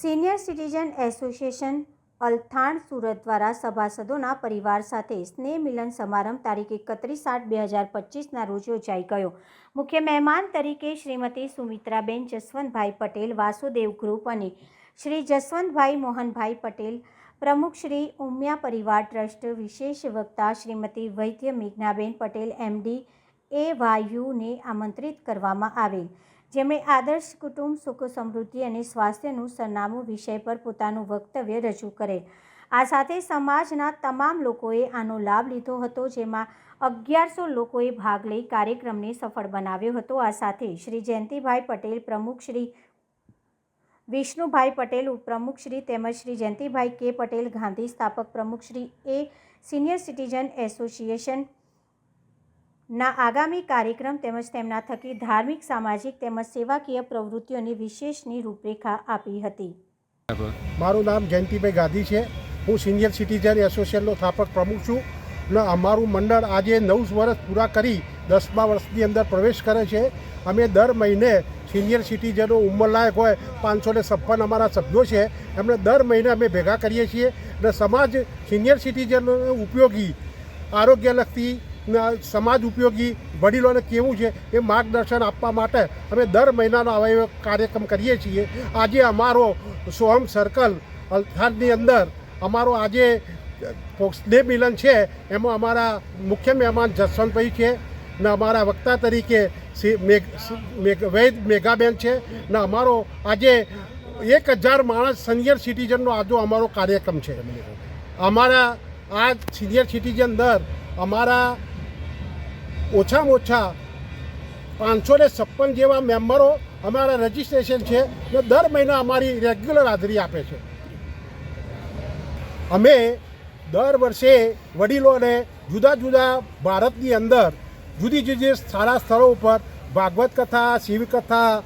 Citizen association Althan Surat દ્વારા સભાસદોના પરિવાર સાથે સ્નેહ મિલન સમારંભ તારીખ એકત્રીસ આઠ બે હજાર પચીસના રોજ યોજાઈ ગયો. મુખ્ય મહેમાન તરીકે શ્રીમતી સુમિત્રાબેન જસવંતભાઈ પટેલ, વાસુદેવ ગ્રુપ અને શ્રી જસવંતભાઈ મોહનભાઈ પટેલ, પ્રમુખ શ્રી ઉમિયા પરિવાર ટ્રસ્ટ, વિશેષ વક્તા શ્રીમતી વૈદ્ય મેઘનાબેન પટેલ, એમડી, એ વાયુને આમંત્રિત કરવામાં આવેલ. જેમણે આદર્શ કુટુંબ, સુખ, સમૃદ્ધિ અને સ્વાસ્થ્યનું સરનામું વિષય પર પોતાનું વક્તવ્ય રજૂ કરેલ. આ સાથે સમાજના તમામ લોકોએ આનો લાભ લીધો હતો, જેમાં અગિયારસો લોકોએ ભાગ લઈ કાર્યક્રમને સફળ બનાવ્યો હતો. આ સાથે શ્રી જયંતિભાઈ પટેલ પ્રમુખ શ્રી વિષ્ણુભાઈ પટેલ ઉપપ્રમુખ શ્રી તેમજ શ્રી જયંતિભાઈ કે પટેલ ગાંધી સ્થાપક પ્રમુખ શ્રી એ સિનિયર સિટીઝન એસોસિએશન ના આગામી કાર્યક્રમ તેમજ તેમના થકી ધાર્મિક, સામાજિક તેમજ સેવાકીય પ્રવૃત્તિઓની વિશેષની રૂપરેખા આપી હતી. મારું નામ જયંતિભાઈ ગાંધી છે. હું સિનિયર સિટીઝન એસોસિએશનનો સ્થાપક પ્રમુખ છું ને અમારું મંડળ આજે નવ વર્ષ પૂરા કરી દસમા વર્ષની અંદર પ્રવેશ કરે છે. અમે દર મહિને સિનિયર સિટીઝનો ઉંમરલાયક હોય પાંચસો ને છપ્પન અમારા સભ્યો છે. એમને દર મહિને અમે ભેગા કરીએ છીએ અને સમાજ સિનિયર સિટીઝનો ઉપયોગી, આરોગ્યલક્ષી સમાજ ઉપયોગી વડીલોને કેવું છે એ માર્ગદર્શન આપવા માટે અમે દર મહિનાનો આવા એવો કાર્યક્રમ કરીએ છીએ. આજે અમારો સોહમ સર્કલ અલથાણની અંદર અમારો આજે સ્નેહ મિલન છે, એમાં અમારા મુખ્ય મહેમાન જસવંતભાઈ છે, ને અમારા વક્તા તરીકે વૈદ મેઘાબેન છે, ને અમારો આજે એક હજાર માણસ સિનિયર સિટીઝનનો આજો અમારો કાર્યક્રમ છે. અમારા આ સિનિયર સિટીઝન દર અમારા ઓછામાં ઓછા પાંચસો ને છપ્પન જેવા મેમ્બરો અમારા રજિસ્ટ્રેશન છે ને દર મહિના અમારી રેગ્યુલર હાજરી આપે છે. અમે દર વર્ષે વડીલોને જુદા જુદા ભારતની અંદર જુદી જુદી સારા સ્થળો ઉપર ભાગવત કથા, શિવ કથા,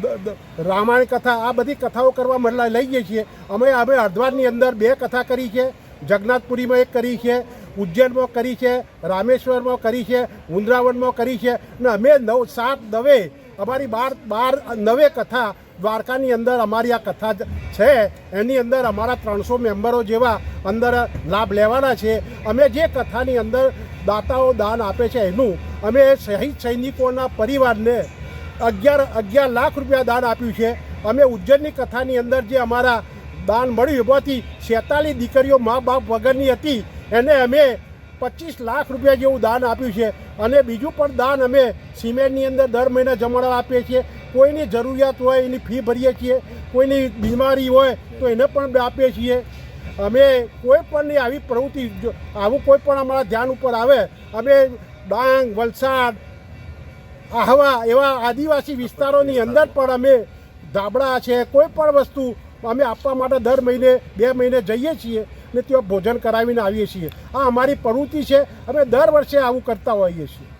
દ- દ- રામાયણ કથા આ બધી કથાઓ કરવા માટે લઈ જઈએ છીએ. અમે અમે હરદ્વારની અંદર બે કથા કરી છે. જગન્નાથપુરીમાં એક કરી છે. ઉજ્જૈનમાં કરી છે, રામેશ્વરમાં કરી છે, વૃંદાવનમાં કરી છે ને અમે નવ, સાત નવે, અમારી બાર બાર નવે કથા દ્વારકાની અંદર અમારી આ કથા છે. એની અંદર અમારા ત્રણસો મેમ્બરો જેવા અંદર લાભ લેવાના છે. અમે જે કથાની અંદર દાતાઓ દાન આપે છે એનું અમે શહીદ સૈનિકોના પરિવારને અગિયાર અગિયાર લાખ રૂપિયા દાન આપ્યું છે. અમે ઉજ્જૈનની કથાની અંદર જે અમારા દાન મળ્યું એમાંથી છેતાલીસ દીકરીઓ મા બાપ વગરની હતી. એને અમે પચીસ લાખ રૂપિયા જેવું દાન આપ્યું છે. અને બીજું પણ દાન અમે સિમેન્ટની અંદર દર મહિને જમાડવા આપીએ છીએ. કોઈની જરૂરિયાત હોય, એની ફી ભરીએ છીએ. કોઈની બીમારી હોય, તો એને પણ આપીએ છીએ. અમે કોઈ પણની આવી પ્રવૃત્તિ આવું કોઈ પણ અમારા ધ્યાન ઉપર આવે, અમે ડાંગ, વલસાડ, આહવા એવા આદિવાસી વિસ્તારોની અંદર પણ અમે ધાબળા છે. કોઈ પણ વસ્તુ અમે આપવા માટે દર મહિને, બે મહિને જઈએ છીએ. ને ત્યાં ભોજન કરાવીને આવીએ છીએ. આ અમારી પ્રવૃત્તિ છે, અમે દર વર્ષે આવું કરતા હોઈએ છીએ.